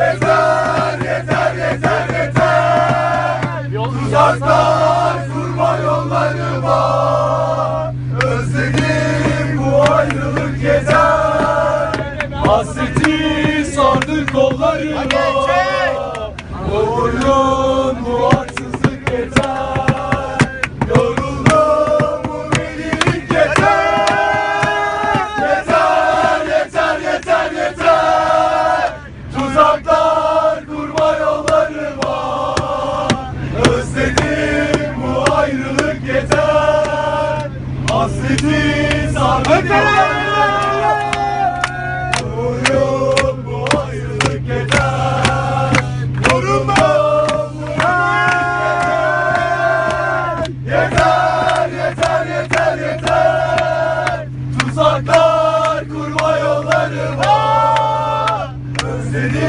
Yeter, yeter, yeter, yeter. Uzaktan kurma yollarıma. Özledim bu ayrılık yeter. Hasreti sardı kollarıma. Bu oyun, bu. hasretiz artık Durun bu ayrılık yeter Durun Yeter yeter yeter yeter.